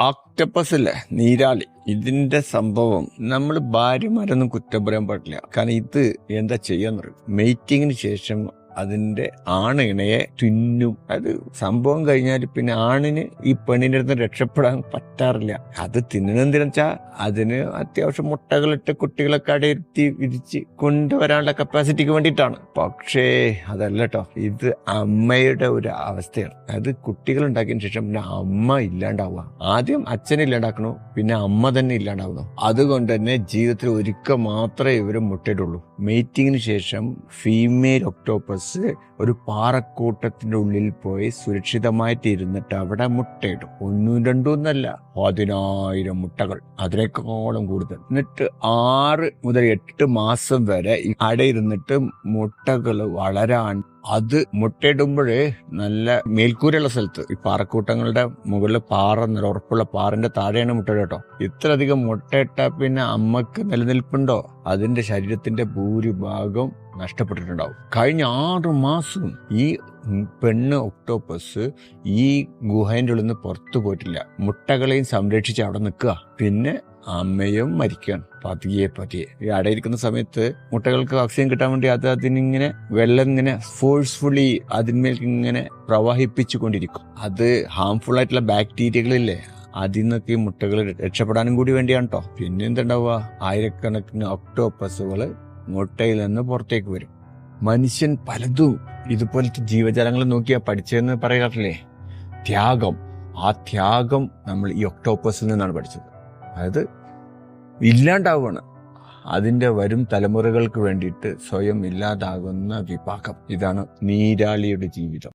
ഓക്ടപ്പസ് അല്ലേ നീരാളി. ഇതിന്റെ സംഭവം നമ്മൾ ഭാര്യമാരൊന്നും കുറ്റം പറയാൻ പാടില്ല. കാരണം ഇത് എന്താ ചെയ്യാന്ന് പറയും മെയ്റ്റിങ്ങിന് ശേഷം അതിന്റെ ആണിണയെ തിന്നും. അത് സംഭവം കഴിഞ്ഞാൽ പിന്നെ ആണിന് ഈ പെണ്ണിന്റെ അടുത്ത് രക്ഷപ്പെടാൻ പറ്റാറില്ല. അത് തിന്നണെന്തിനാ വെച്ചാൽ അതിന് അത്യാവശ്യം മുട്ടകളിട്ട് കുട്ടികളൊക്കെ അടയിരുത്തി വിരിച്ച് കൊണ്ടുവരാനുള്ള കപ്പാസിറ്റിക്ക് വേണ്ടിയിട്ടാണ്. പക്ഷേ അതല്ല കേട്ടോ ഇത് അമ്മയുടെ ഒരു അവസ്ഥയാണ്. അത് കുട്ടികൾ ശേഷം പിന്നെ അമ്മ ഇല്ലാണ്ടാവുക. ആദ്യം അച്ഛനെ ഇല്ലാണ്ടാക്കണു പിന്നെ അമ്മ തന്നെ ഇല്ലാണ്ടാവുന്നു. അതുകൊണ്ട് തന്നെ ജീവിതത്തിൽ ഒരിക്കൽ മാത്രമേ ഇവരും മുട്ടയിട്ടുള്ളൂ മീറ്റിങ്ങിന് ശേഷം ഫീമെയിൽ ഒക്ടോപ്പസ് ഒരു പാറക്കൂട്ടത്തിന്റെ ഉള്ളിൽ പോയി സുരക്ഷിതമായിട്ട് ഇരുന്നിട്ട് അവിടെ മുട്ടയിടും. ഒന്നും രണ്ടും ഒന്നല്ല പതിനായിരം മുട്ടകൾ അതിനേക്കാളും കൂടുതൽ. എന്നിട്ട് ആറ് മുതൽ എട്ട് മാസം വരെ അടയിരുന്നിട്ട് മുട്ടകൾ വളരാൻ അത് മുട്ടയിടുമ്പോഴേ നല്ല മേൽക്കൂരയുള്ള സ്ഥലത്ത്. ഈ പാറക്കൂട്ടങ്ങളുടെ മുകളിൽ പാറ ഉറപ്പുള്ള പാറിന്റെ താഴെയാണ് മുട്ടയിടട്ടോ കേട്ടോ. ഇത്രയധികം മുട്ടയിട്ട പിന്നെ അമ്മയ്ക്ക് നിലനിൽപ്പുണ്ടോ? അതിന്റെ ശരീരത്തിന്റെ ഭൂരിഭാഗം നഷ്ടപ്പെട്ടിട്ടുണ്ടാവും. കഴിഞ്ഞ ആറു മാസം ഈ പെണ്ണ് ഒക്ടോപ്പസ് ഈ ഗുഹേന്റെ ഉള്ളിൽ നിന്ന് പുറത്തു പോയിട്ടില്ല. മുട്ടകളെയും സംരക്ഷിച്ച് അവിടെ നിൽക്കുക. പിന്നെ അമ്മയും മരിക്കുകയാണ്. പതിയെ പതിയെ. ഈ അടയിരിക്കുന്ന സമയത്ത് മുട്ടകൾക്ക് ഓക്സിജൻ കിട്ടാൻ വേണ്ടി അത് അതിനിങ്ങനെ വെള്ളം ഇങ്ങനെ ഫോഴ്സ്ഫുള്ളി അതിന്മേൽ ഇങ്ങനെ പ്രവാഹിപ്പിച്ചു കൊണ്ടിരിക്കും അത് ഹാംഫുൾ ആയിട്ടുള്ള ബാക്ടീരിയകളില്ലേ അതിൽ നിന്നൊക്കെ ഈ മുട്ടകൾ രക്ഷപ്പെടാനും കൂടി വേണ്ടിയാണ് കേട്ടോ പിന്നെ എന്തുണ്ടാവുക? ആയിരക്കണക്കിന് ഒക്ടോപ്പസുകൾ മുട്ടയിൽ നിന്ന് പുറത്തേക്ക് വരും. മനുഷ്യൻ പലതും ഇതുപോലത്തെ ജീവജാലങ്ങളെ നോക്കിയാ പഠിച്ചതെന്ന് പറയാറില്ലേ? ത്യാഗം. ആ ത്യാഗം നമ്മൾ ഈ ഒക്ടോപ്പസിൽ നിന്നാണ് പഠിച്ചത്. അതായത് ഇല്ലാണ്ടാവുകയാണ് അതിന്റെ വരും തലമുറകൾക്ക് വേണ്ടിയിട്ട് സ്വയം ഇല്ലാതാകുന്ന വിഭാഗം. ഇതാണ് നീരാളിയുടെ ജീവിതം.